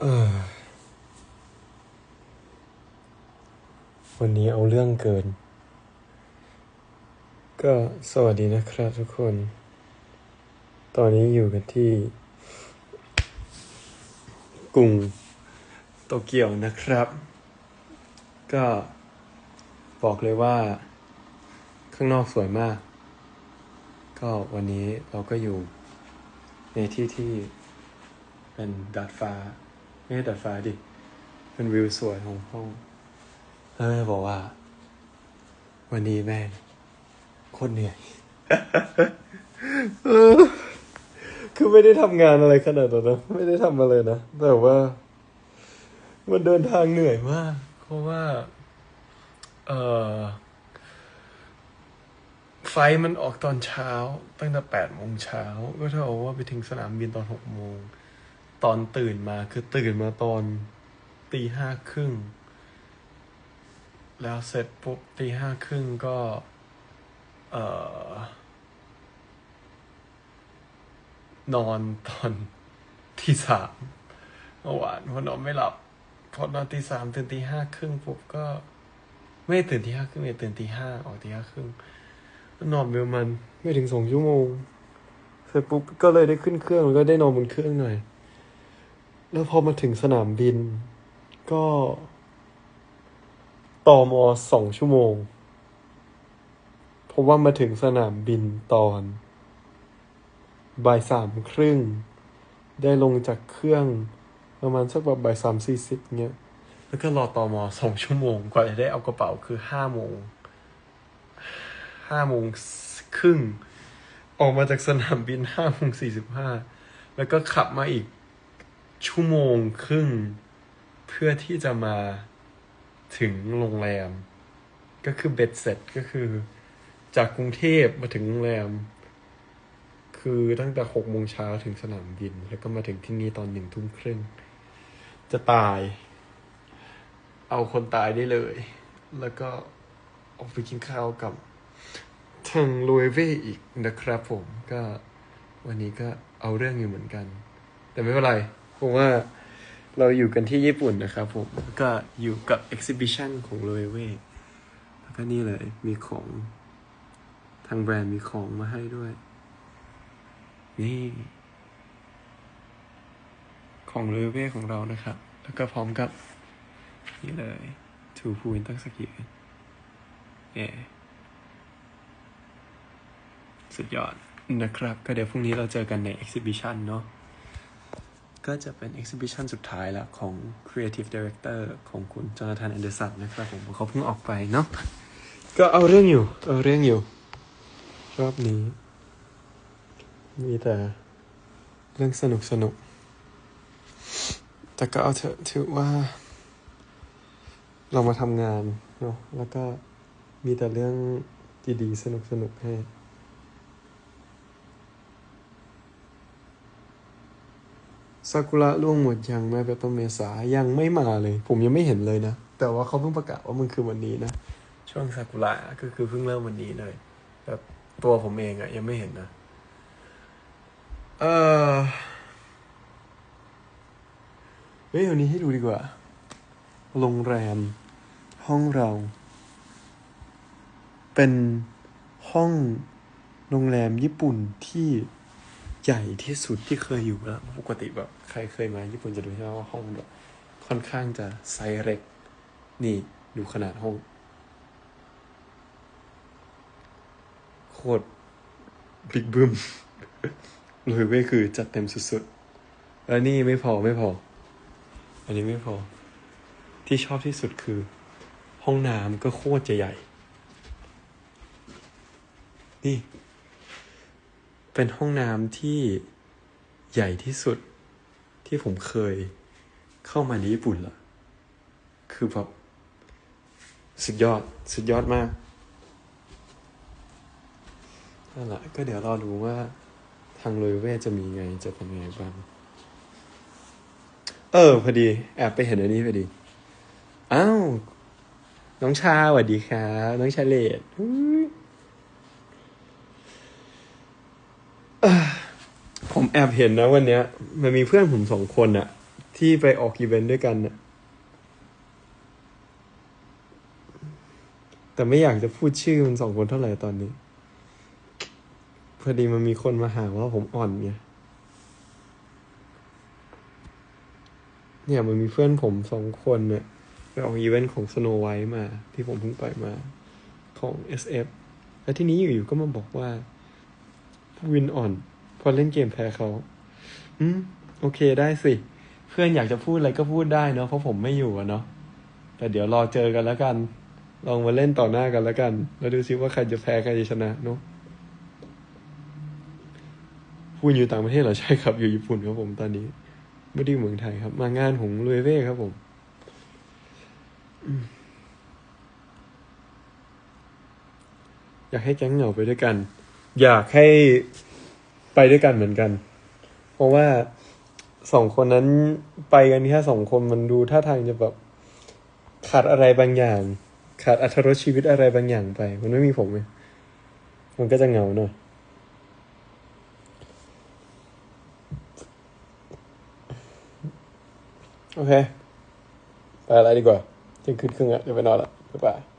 วันนี้เอาเรื่องเกิน ก็สวัสดีนะครับทุกคน ตอนนี้อยู่กันที่กรุงโตเกียวนะครับ ก็บอกเลยว่า ข้างนอกสวยมาก ก็วันนี้เราก็อยู่ในที่ที่เป็นดาดฟ้า ไม่ใช่ดาดฟ้าดิเป็นวิวสวยของห้องแล้วแม่บอกว่า วันนี้แม่โคตรเหนื่อยคือไม่ได้ทำงานอะไรขนาดนั้นนะไม่ได้ทำอะไรนะแต่ว่า มันเดินทางเหนื่อยมากเพราะว่า เออไฟมันออกตอนเช้า ตั้งแต่แปดโมงเช้าก็เท่ากับว่าไปถึงสนามบินตอนหกโมง ตอนตื่นมาคือตื่นมาตอนตีห้าครึ่ง แล้วเสร็จปุ๊บตีห้าครึ่งก็ เอ่อนอนตอนที่สามเมื่อวานพราะนอนไม่หลับ พอนอนตีสามตื่นตีห้าครึ่งปุ๊บก็ไม่ตื่นตีห้าครึ่งเลยตื่นตีห้าออกตีห้าครึ่งนอนไปประมาณไม่ถึงสองชั่วโมง เสร็จปุ๊บก็เลยได้ขึ้นเครื่องแล้วก็ได้นอนบนเครื่องหน่อย แล้วพอมาถึงสนามบิน ก็ต่อมอสองชั่วโมง เพราะว่ามาถึงสนามบินตอนบ่ายสามครึ่ง ได้ลงจากเครื่องประมาณสักแบบบ่ายสามสี่สิบเงี้ย แล้วก็รอต่อมอสองชั่วโมง กว่าจะได้เอากระเป๋าคือห้าโมง ห้าโมงครึ่ง ออกมาจากสนามบินห้าโมงสี่สิบห้า แล้วก็ขับมาอีก ชั่วโมงครึ่ง เพื่อที่จะมาถึงโรงแรม ก็คือเบ็ดเสร็จก็คือ จากกรุงเทพมาถึงโรงแรม คือตั้งแต่หกโมงเช้าถึงสนามบิน แล้วก็มาถึงที่นี่ตอนหนึ่งทุ่มครึ่ง จะตาย เอาคนตายได้เลย แล้วก็ออกไปกินข้าวกับทางโรเว่อีกนะครับผมก็วันนี้ก็เอาเรื่องอยู่เหมือนกัน แต่ไม่เป็นไร เพราะว่าเราอยู่กันที่ญี่ปุ่นนะครับผมแล้วก็อยู่กับ exhibition ของโรเวแล้วก็นี่เลยมีของ ทางแบรนด์มีของมาให้ด้วย นี่ ของโรเวของเรานะครับ แล้วก็พร้อมกับ นี่เลยทูพูนตักสกิเอสุดยอดนะครับ ก็เดี๋ยวพรุ่งนี้เราเจอกันใน exhibition เนาะ ก็จะเป็น exhibition สุดท้ายละของ creative director ของคุณจอนาธานแอนเดอร์สันนะครับผมเขาเพิ่งออกไปเนาะก็เอาเรื่องอยู่ เอาเรื่องอยู่ รอบนี้ มีแต่เรื่องสนุกสนุก แต่ก็เอาเถอะถือว่า เรามาทำงานเนาะแล้วก็มีแต่เรื่องดีๆ สนุกสนุกให้ ซากุระร่วงหมดยังแม่เปต้นเมษายังไม่มาเลย ผมยังไม่เห็นเลยนะ แต่ว่าเขาเพิ่งประกาศว่ามันคือวันนี้นะ ช่วงซากุระก็คือเพิ่งเริ่มวันนี้เลยแบบตัวผมเองอะยังไม่เห็นนะ เออเฮ้ยวันนี้ให้ดูดีกว่า โรงแรม ห้องเรา เป็นห้องโรงแรมญี่ปุ่นที่ ใหญ่ที่สุดที่เคยอยู่แล้วปกติแบบใครเคยมาญี่ปุ่นจะรู้ใช่ไหมว่าห้องมันแบบค่อนข้างจะไซส์เล็ก นี่ดูขนาดห้อง โคตรบิ๊กบึ้มเลยเว้ยคือจัดเต็มสุดๆ แล้วนี่ไม่พอไม่พอ อันนี้ไม่พอ ที่ชอบที่สุดคือ ห้องน้ำก็โคตรจะใหญ่ นี่ เป็นห้องน้ำที่ใหญ่ที่สุดที่ผมเคยเข้ามาในญี่ปุ่นละคือแบบสุดยอด สุดยอดมากนั่นแหละก็เดี๋ยวรอดูว่าทางโรยเวจะมีไงจะเป็นไงบ้าง เออ พอดี แอบไปเห็นอันนี้พอดี อ้าว น้องชาสวัสดีครับ น้องชาเลดอุ๊ยเอ่อ ผมแอบเห็นนะวันเนี้ย มันมีเพื่อนผมสองคนอะที่ไปออกอีเวนต์ด้วยกันน่ะแต่ไม่อยากจะพูดชื่อมันสองคนเท่าไหร่ตอนนี้ พอดีมันมีคนมาหาว่าผมอ่อนไงเนี่ยมันมีเพื่อนผมสองคนเนี่ยไปออกอีเวนต์ของ Snow White มา ที่ผมเพิ่งไปมาของ SF แล้วที่นี้อยู่ๆก็มาบอกว่า วินอ่อนเพอเล่นเกมแพ้เขาอืมโอเคได้สิ เพื่อนอยากจะพูดอะไรก็พูดได้เนาะเพราะผมไม่อยู่อะเนาะแต่เดี๋ยวรอเจอกันแล้วกัน ลองมาเล่นต่อหน้ากันแล้วกัน แล้วดูซิว่าใครจะแพ้ใครจะชนะเนาะคุณอยู่ต่างประเทศเหรอใช่ครับอยู่ญี่ปุ่นครับผมตอนนี้ไม่ได้อยู่เมืองไทยครับ มางานของลุยเว่ครับผมอืมอยากให้แก๊งเหงาไปด้วยกัน อยากให้ไปด้วยกันเหมือนกัน เพราะว่าสองคนนั้นไปกันแค่สองคนมันดูท่าทางจะแบบขาดอะไรบางอย่าง ขาดอรรถรสชีวิตอะไรบางอย่างไป มันไม่มีผมไงมันก็จะเหงาหน่อยโอเค ไปอะไรดีกว่าเที่ยงคืนครึ่งอะเดี๋ยวไปนอนละบ๊ายบาย